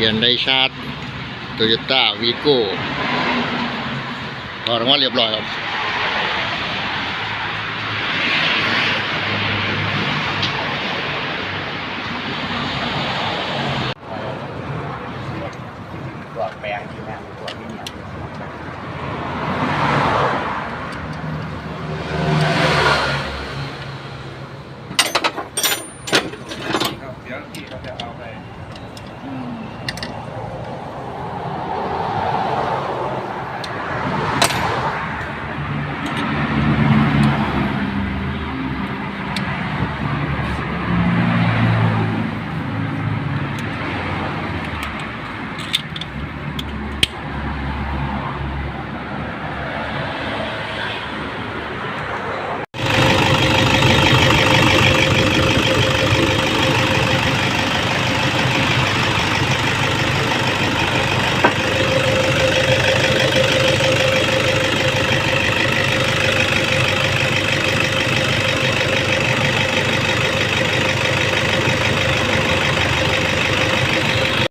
เปลี่ยนไดชาร์จโตโยต้าวีโก้ถอดออกมาเรียบร้อยครับตัวแปลงที่แม่ตัวที่เนี่ยดี๋ยวพี่เขาจะเอาไป